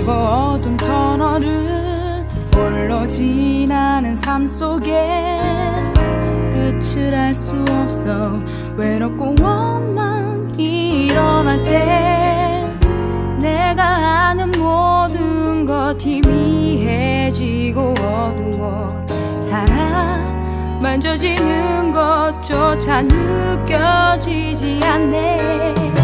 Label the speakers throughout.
Speaker 1: 그리고 어둠 터널을 홀로 지나는 삶 속에 끝을 알 수 없어. 외롭고 원망이 일어날 때 내가 아는 모든 것 희미해지고 어두워 사랑 만져지는 것조차 느껴지지 않네.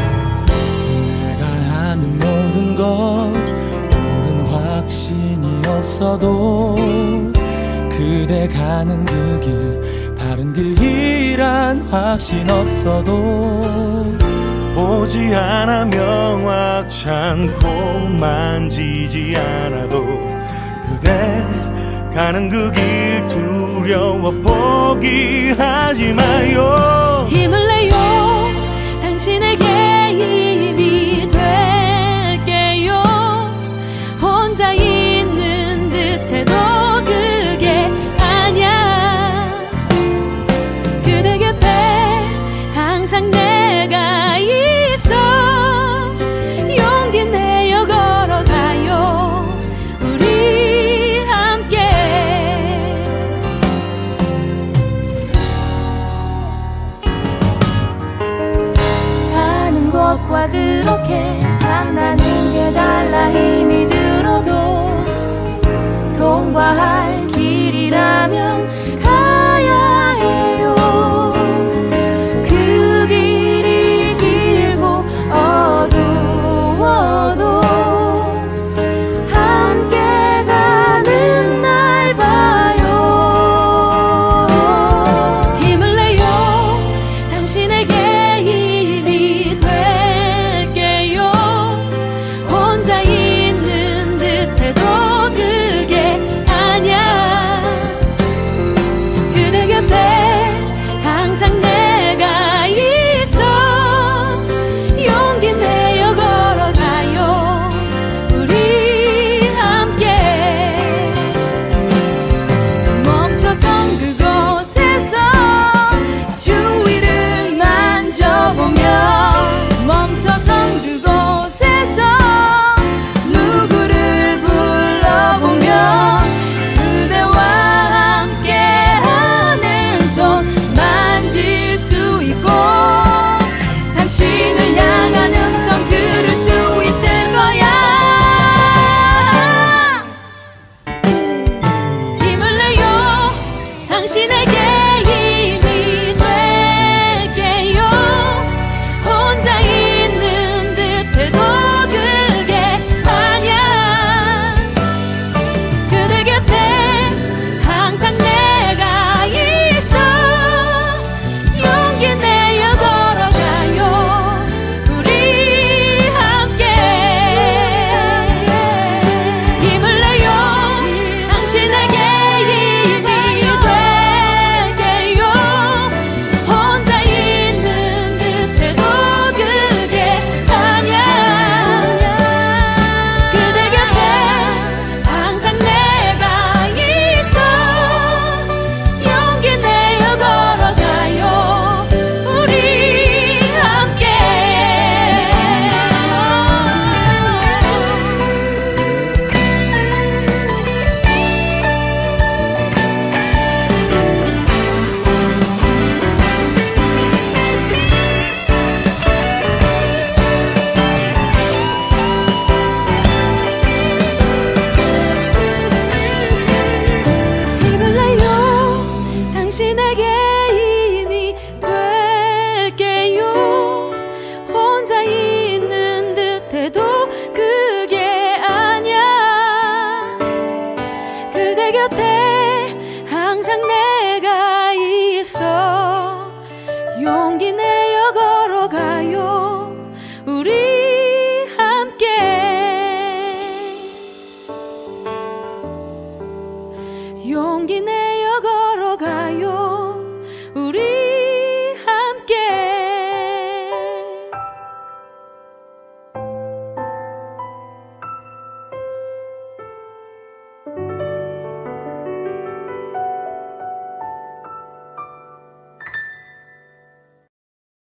Speaker 2: 없어도 그대 가는 그 길 바른 길이란 확신 없어도
Speaker 3: 보지 않아 명확치 않고 만지지 않아도 그대 가는 그 길 두려워 포기하지 마요.
Speaker 1: 힘을 내요 곳과 그렇게 산다는 게 달라 힘이 들어도 통과할 길이라면 내 곁에